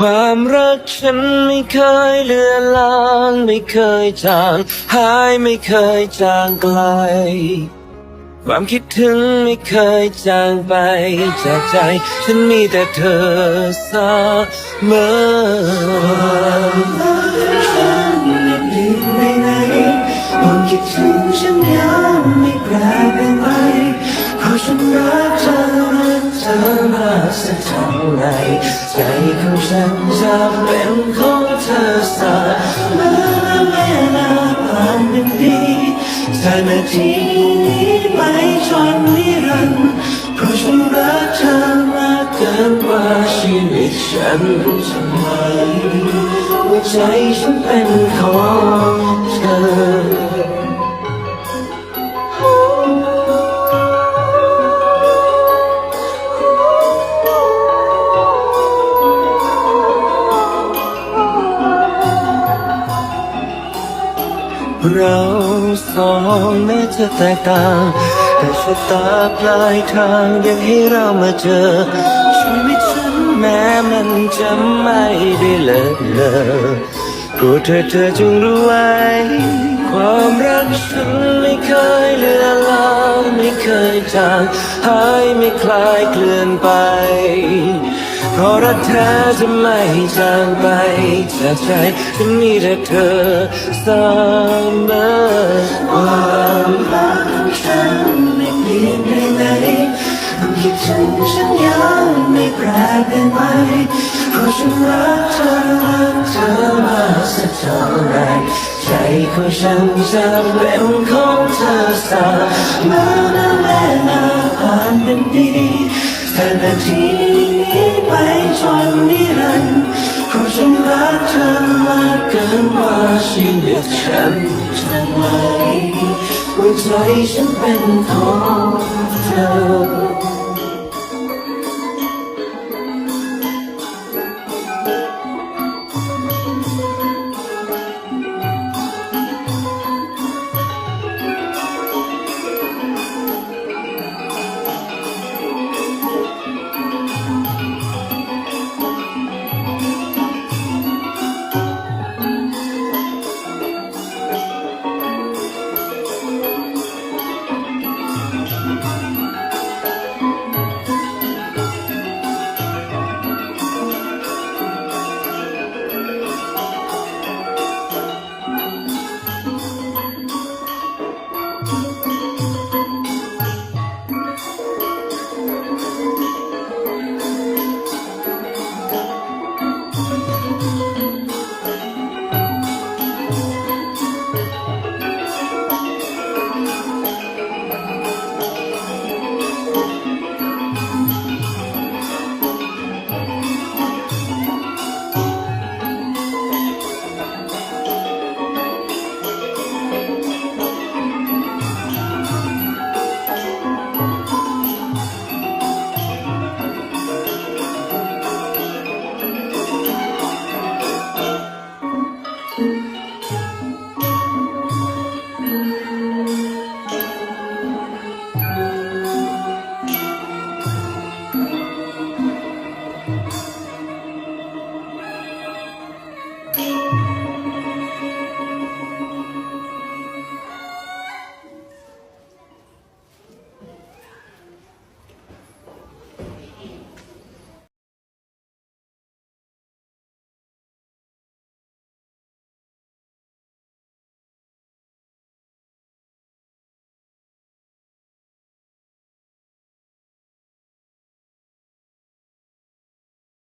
ความรักฉันไม่เคยเลือนลาง ไม่เคยจางหายไม่เคยจางไกล ความคิดถึงไม่เคยจางไปจากใจ ฉันมีแต่เธอเสมอ สักเท่าไหรใจของฉันจะเป็นของเธอสักเมื่อเวลาผ่านเป็นปีแต่นาทีนี้ไม่จนนิรันดร์เพราะฉันรักเธอมากเกินกว่าชีวิตฉันจะไหวหัวใจฉันเป็นของเธอ เราสองแม้จะแตกต่าง แต่ชะตาปลายทางยังให้เรามาเจอ ชีวิตฉันแม้มันจะไม่ได้เลิกเลอโปรดเธอเธอจงรู้ไว้ ความรักฉันไม่เคยเลือนลางไม่เคยจางหายไม่คลายเคลื่อนไป เพราะรักแท้จะไม่จางไปจากใจฉันมีแต่เธอเสมอความรักของฉันไม่เปลี่ยนไปไหนความคิดถึงฉันยังไม่แปรไปไหมเพราะฉันรักเธอรักเธอมาสักเท่าไหรใจของฉันจะเป็นของเธอสักเมื่อเวลาผ่านเป็นปีแต่นาทีนี้ ไปจนนิรันดร์เพราะฉันรักเธอมากเกินกว่าชีวิตฉันจะไหวหัวใจฉันเป็นของเธอ